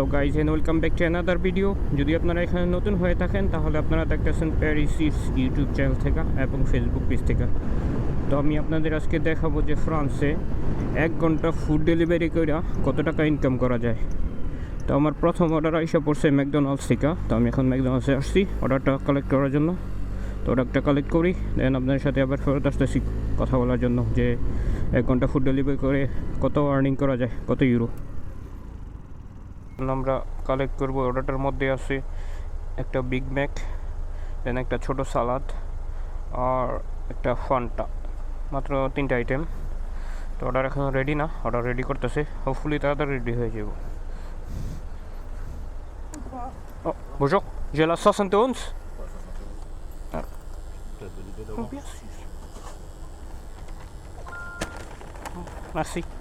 Hello guys and welcome back to another video যদি আপনারা এখানে নতুন হয়ে থাকেন, তাহলে আপনারা দেখতেছেন প্যারিসিস ইউটিউব চ্যানেল থেকে এবং ফেসবুক পেজ থেকে। তো আমি আপনাদের আজকে দেখাবো যে ফ্রান্সে এক ঘণ্টা ফুড ডেলিভারি করে কত টাকা ইনকাম করা যায়। তো আমার প্রথম অর্ডার এসে পড়ছে ম্যাকডোনাল্ডস থেকে। তো আমি এখন ম্যাকডোনাল্ডসে আসছি অর্ডারটা কালেক্ট করার জন্য। তো অর্ডারটা কালেক্ট করি দেন আপনাদের সাথে আবার ফেরত আসতেছি কথা বলার জন্য যে এক ঘণ্টা ফুড ডেলিভারি করে কত আর্নিং করা যায়, কত ইউরো আমরা কালেক্ট করব অর্ডারটার মধ্যে আছে একটা বিগ ম্যাক দেন একটা ছোট সালাদ আর একটা ফান্টা মাত্র তিনটা আইটেম তো অর্ডার এখন রেডি না অর্ডার রেডি করতেছে হোপফুলি তাড়াতাড়ি রেডি হয়ে যাব Oh, bonjour, j'ai la 71 bien sûr. Oh, Merci. Merci.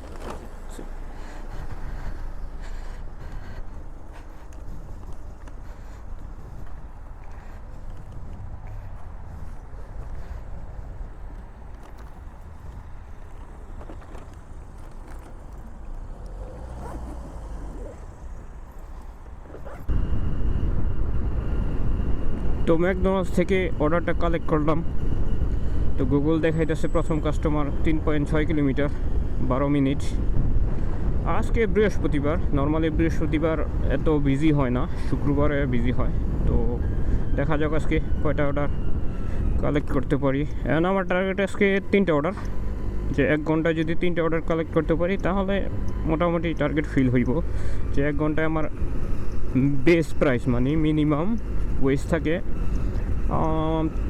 তো ম্যাকডোনাল্ডস থেকে অর্ডারটা কালেক্ট করলাম। তো গুগল দেখাইতেছে প্রথম কাস্টমার তিন পয়েন্ট ছয় কিলোমিটার, বারো মিনিট আজকে বৃহস্পতিবার নর্মালি বৃহস্পতিবার এত বিজি হয় না, শুক্রবারে বিজি হয়। তো দেখা যাক আজকে কয়টা অর্ডার কালেক্ট করতে পারি। এখন আমার টার্গেট আজকে তিনটে অর্ডার যে এক ঘন্টায় যদি তিনটে অর্ডার কালেক্ট করতে পারি, তাহলে মোটামুটি টার্গেট ফিল হইব। যে এক ঘন্টায় আমার বেস প্রাইস মানে মিনিমাম ওয়েজ থাকে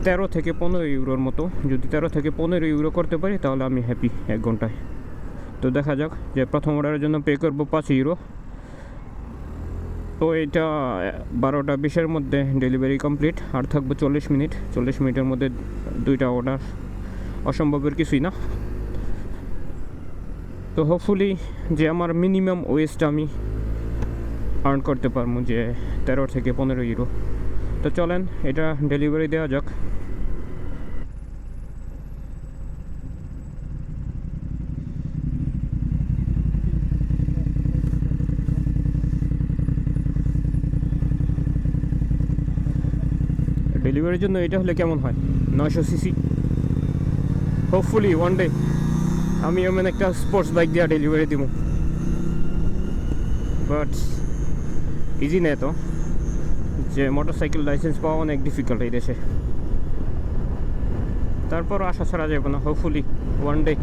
তেরো থেকে পনেরো ইউরোর মতো। যদি তেরো থেকে পনেরো ইউরো করতে পারি, তাহলে আমি হ্যাপি এক ঘন্টায়। তো দেখা যাক যে প্রথম অর্ডারের জন্য পে করব পাঁচ ইউরো। তো এটা বারোটা বিশের মধ্যে ডেলিভারি কমপ্লিট আর থাকব চল্লিশ মিনিট। চল্লিশ মিনিটের মধ্যে দুইটা অর্ডার অসম্ভবের কিছুই না। তো হোপফুলি যে আমার মিনিমাম ওয়েস্টটা আমি আর্ন করতে পারব, যে তেরো থেকে পনেরো ইউরো। তো চলেন, এটা ডেলিভারি দেওয়া যাক। ডেলিভারির জন্য এটা হলে কেমন হয়? নয়শো সিসি হোপফুলি ওয়ান ডে আমি এমন একটা স্পোর্টস বাইক দিয়ে ডেলিভারি দিব। বাট ইজি নেই তো। যে মোটরসাইকেল লাইসেন্স পাওয়া অনেক ডিফিকাল্ট এই দেশে তারপর আশা ছাড়া যাবে না hopefully one day.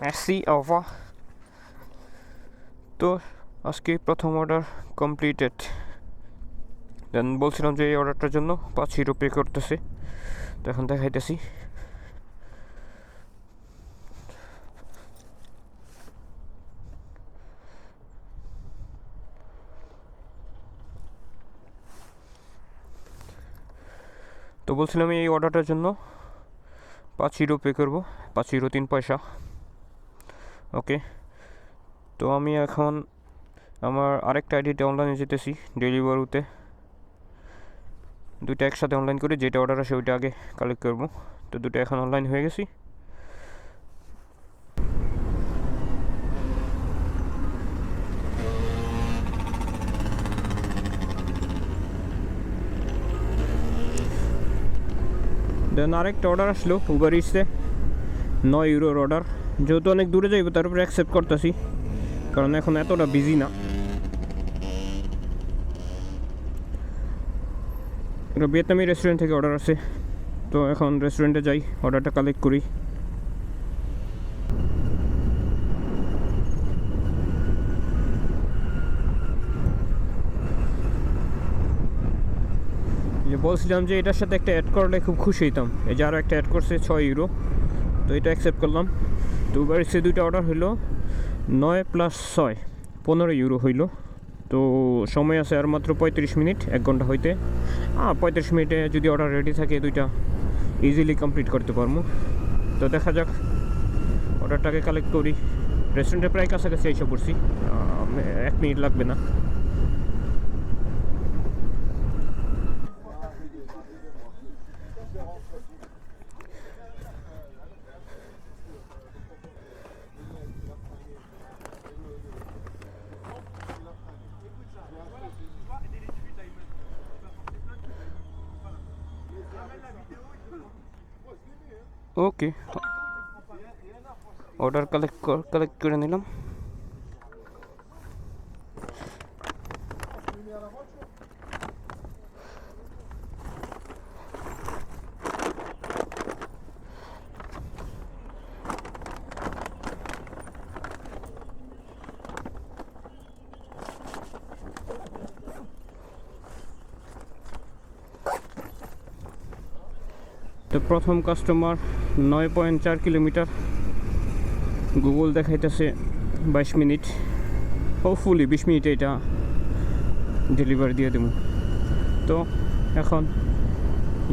Merci, au revoir. তো আজকে প্রথম অর্ডার কমপ্লিটেড দেন বলছিলাম যে এই অর্ডারটার জন্য পাঁচ ইউরো পে করতেছে তো এখন দেখাইতেছি বলছিলাম এই অর্ডারটার জন্য। পাঁচ ইউরো পে করব। পাঁচ ইউরো তিন পয়সা। ওকে তো আমি এখন আমার আরেকটা আইডিতে অনলাইনে যেতেছি ডেলিভারিতে দুটো একসাথে অনলাইন করে যেটা অর্ডার আসে ওইটা আগে কালেক্ট করব। তো দুটো এখন অনলাইন হয়ে গেছি। দেন আরেকটা অর্ডার আসলো উবার ইসে নয় ইউরোর অর্ডার যেহেতু অনেক দূরে যাইব, তার উপরে অ্যাকসেপ্ট করতেছি। কারণ এখন এতটা বিজি না। একটা ভিয়েতনামি রেস্টুরেন্ট থেকে অর্ডার আছে তো এখন রেস্টুরেন্টে যাই অর্ডারটা কালেক্ট করি। বলছিলাম যে এটার সাথে একটা অ্যাড করলে খুব খুশি হইতাম। এই যে আরও একটা অ্যাড করছে, ছয় ইউরো তো এটা অ্যাকসেপ্ট করলাম। তো এবার সে দুইটা অর্ডার হইল নয় প্লাস ছয়, পনেরো ইউরো হইল। তো সময় আছে আর মাত্র পঁয়ত্রিশ মিনিট, এক ঘণ্টা হইতে। হ্যাঁ পঁয়ত্রিশ মিনিটে যদি অর্ডার রেডি থাকে দুইটা ইজিলি কমপ্লিট করতে পারব। তো দেখা যাক অর্ডারটাকে কালেক্ট করি। রেস্টুরেন্টের প্রায় কাছাকাছি এসে পড়ছি। এক মিনিট লাগবে না। ওকে অর্ডার কালেক্ট কালেক্ট করে নিলাম। তো প্রথম কাস্টমার নয় পয়েন্ট চার কিলোমিটার গুগল দেখাইতেছে বাইশ মিনিট। হোপফুলি বিশ মিনিটে এটা ডেলিভারি দিয়ে দেবো তো এখন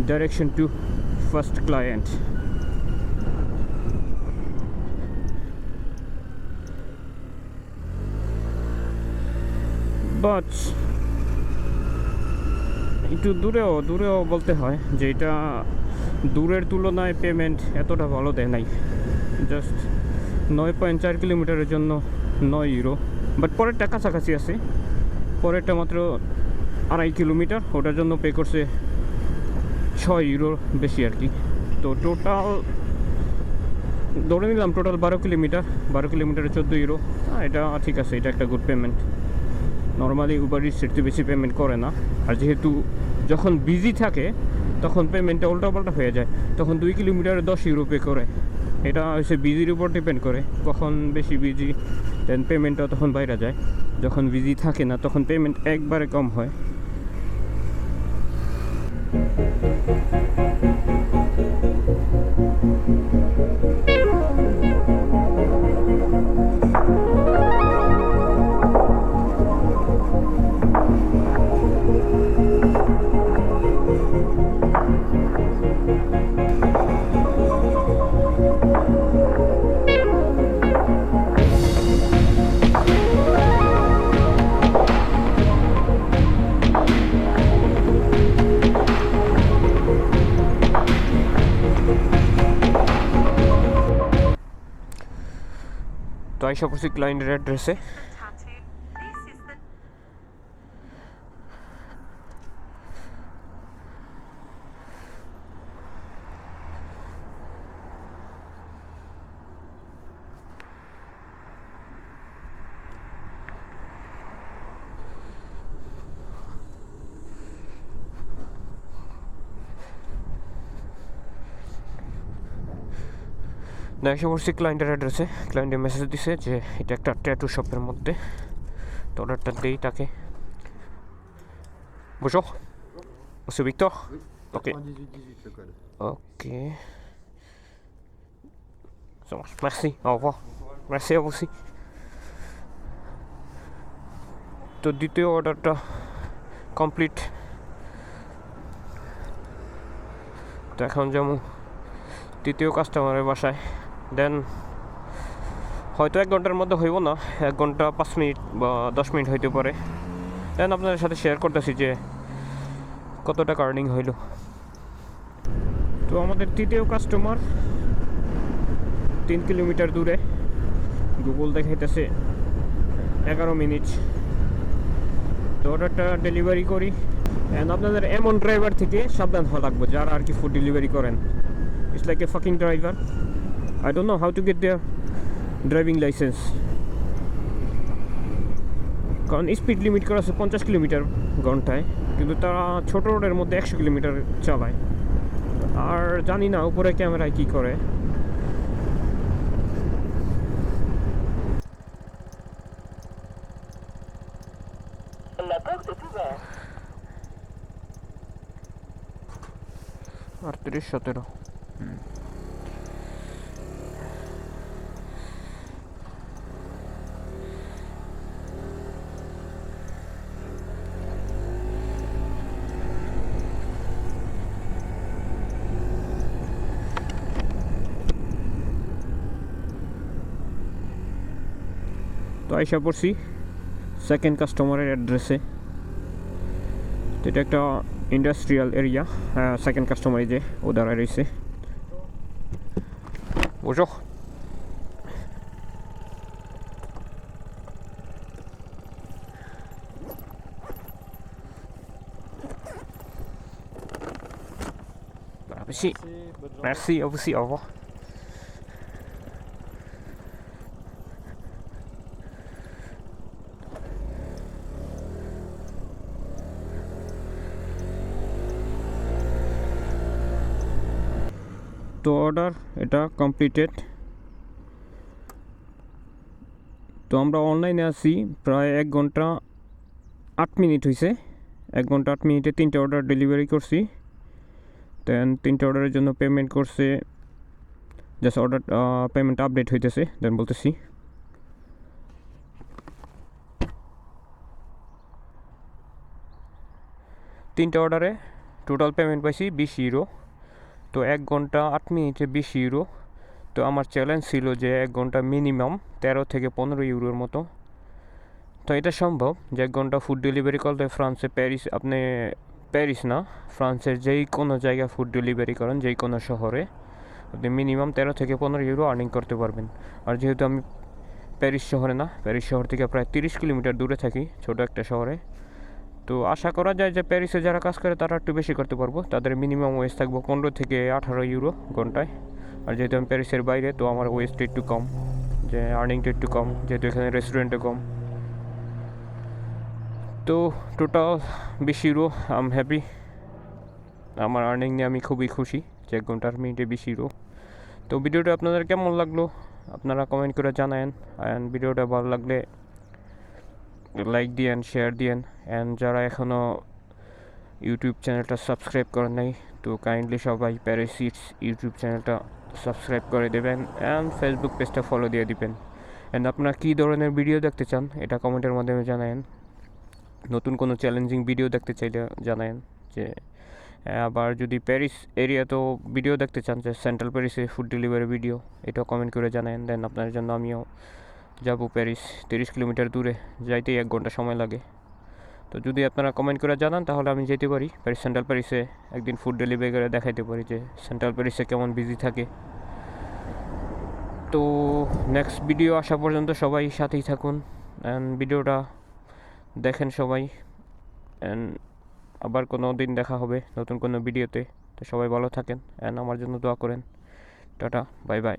direction to first client but একটু দূরেও দূরেও বলতে হয় যে এটা দূরের তুলনায় পেমেন্ট এতটা ভালো দেয় নাই। জাস্ট নয় পয়েন্ট চার কিলোমিটারের জন্য নয় ইউরো বাট পরেরটা কাছাকাছি আছে। পরেরটা মাত্র আড়াই কিলোমিটার। ওটার জন্য পে করছে ছয় ইউরো বেশি আর কি। তো টোটাল ধরে নিলাম টোটাল বারো কিলোমিটার। বারো কিলোমিটারে চোদ্দ ইউরো এটা ঠিক আছে, এটা একটা good payment normally Uber it's একটু বেশি পেমেন্ট করে না। আর যেহেতু যখন বিজি থাকে, তখন পেমেন্টটা উল্টাপাল্টা হয়ে যায়। তখন দুই কিলোমিটারে দশ ইউরো পে করে। এটা হচ্ছে বিজির উপর ডিপেন্ড করে। কখন বেশি বিজি দেন পেমেন্টটা তখন বাইরে যায়। যখন বিজি থাকে না, তখন পেমেন্ট একবারে কম হয়। তো আইসা পড়ছি ক্লায়েন্টের অ্যাড্রেসে tattoo. এসে পড়ছি ক্লায়েন্টের অ্যাড্রেসে ক্লায়েন্টের মেসেজ দিছে যে, এটা একটা ট্যাটু শপের মধ্যে তো অর্ডারটা দেই তাকে Bonjour. Monsieur Victor ওকে 98-18 le code. Ok. Ça marche. Merci. Au. তো দ্বিতীয় অর্ডারটা কমপ্লিট তো এখন যেমন তৃতীয় কাস্টমারের বাসায় দেন হয়তো এক ঘণ্টার মধ্যে হইব না, এক ঘণ্টা পাঁচ মিনিট বা দশ মিনিট হইতে পারে। দেন আপনাদের সাথে শেয়ার করতেছি যে কত টাকা আর্নিং হইল। তো আমাদের তৃতীয় কাস্টমার তিন কিলোমিটার দূরে গুগল দেখাইতেছে এগারো মিনিট। তো অর্ডারটা ডেলিভারি করি। অ্যান্ড আপনাদের এমন ড্রাইভার থেকে সাবধান হওয়া লাগবে যারা আর কি ফুড ডেলিভারি করেন। It's like a fucking driver I don't know how to get their driving licence কারণ স্পিড লিমিট করা আছে পঞ্চাশ কিলোমিটার ঘন্টায়, কিন্তু তারা ছোট রোডের মধ্যে একশো কিলোমিটার চালায়। আর জানি না উপরে ক্যামেরায় কি করে. আটত্রিশ, সতেরো। আইসা পড়ছি সেকেন্ড কাস্টমারের অ্যাড্রেসে এটা একটা ইন্ডাস্ট্রিয়াল এরিয়া সেকেন্ড কাস্টমার যে ও দাঁড়ায় রয়েছে Bonjour. Merci. Merci, à au revoir. তো অর্ডার এটা কমপ্লিটেড তো আমরা অনলাইনে আছি, প্রায় এক ঘণ্টা আট মিনিট হয়েছে এক ঘণ্টা আট মিনিটে তিনটে অর্ডার ডেলিভারি করছি। দেন তিনটে অর্ডারের জন্য পেমেন্ট করছে জাস্ট অর্ডার পেমেন্ট আপডেট হইতেছে দেন বলতেছি। তিনটে অর্ডারে টোটাল পেমেন্ট পাইছি বিশ ইউরো তো এক ঘণ্টা আট মিনিটে বিশ ইউরো তো আমার চ্যালেঞ্জ ছিল যে এক ঘণ্টা মিনিমাম তেরো থেকে পনেরো ইউরোর মতো। তো এটা সম্ভব যে এক ঘণ্টা ফুড ডেলিভারি করলে ফ্রান্সে প্যারিস, আপনি প্যারিস না, ফ্রান্সের যেই কোনো জায়গায় ফুড ডেলিভারি করেন, যেই কোনো শহরে, আপনি মিনিমাম তেরো থেকে পনেরো ইউরো আর্নিং করতে পারবেন। আর যেহেতু আমি প্যারিস শহরে না, প্যারিস শহর থেকে প্রায় তিরিশ কিলোমিটার দূরে থাকি, ছোটো একটা শহরে তো আশা করা যায় যে প্যারিসে যারা কাজ করে, তারা একটু বেশি করতে পারব। তাদের মিনিমাম ওয়েজ থাকব পনেরো থেকে আঠারো ইউরো ঘন্টায়। আর যেহেতু আমি প্যারিসের বাইরে, তো আমার ওয়েজটা একটু কম, যে আর্নিংটা একটু কম, যেহেতু এখানে রেস্টুরেন্টও কম। তো টোটাল বিশ ইউরো আম হ্যাপি আমার আর্নিং নিয়ে আমি খুবই খুশি, যে এক ঘণ্টার মিনিটে বিশ ইউরো তো ভিডিওটা আপনাদের কেমন লাগল? আপনারা কমেন্ট করে জানায়েন। অ্যান্ড ভিডিওটা ভালো লাগলে লাইক দিয়েন শেয়ার দিয়েন অ্যান্ড যারা এখনও ইউটিউব চ্যানেলটা সাবস্ক্রাইব করেন নাই, তো কাইন্ডলি সবাই প্যারাসিটস ইউটিউব চ্যানেলটা সাবস্ক্রাইব করে দেবেন অ্যান্ড ফেসবুক পেজটা ফলো দিয়ে দিবেন। অ্যান্ড আপনারা কী ধরনের ভিডিও দেখতে চান, এটা কমেন্টের মাধ্যমে জানায়েন। নতুন কোনো চ্যালেঞ্জিং ভিডিও দেখতে চাইলে জানায়েন, যে, আবার যদি প্যারিস এরিয়াতেও ভিডিও দেখতে চান, যে সেন্ট্রাল প্যারিসে ফুড ডেলিভারি ভিডিও এটাও কমেন্ট করে জানায়েন দেন আপনার জন্য আমিও যাব প্যারিস, তিরিশ কিলোমিটার দূরে। যাইতেই এক ঘণ্টা সময় লাগে। তো যদি আপনারা কমেন্ট করে জানান, তাহলে আমি যেতে পারি। প্যারিস, সেন্ট্রাল প্যারিসে একদিন ফুড ডেলিভারি করে দেখাইতে পারি যে সেন্ট্রাল প্যারিসে কেমন বিজি থাকে। তো নেক্সট ভিডিও আসা পর্যন্ত সবাই সাথেই থাকুন। অ্যান্ড ভিডিওটা দেখেন সবাই। অ্যান্ড আবার কোনো দিন দেখা হবে নতুন কোনো ভিডিওতে তো সবাই ভালো থাকেন। অ্যান্ড আমার জন্য দোয়া করেন। Tata bye bye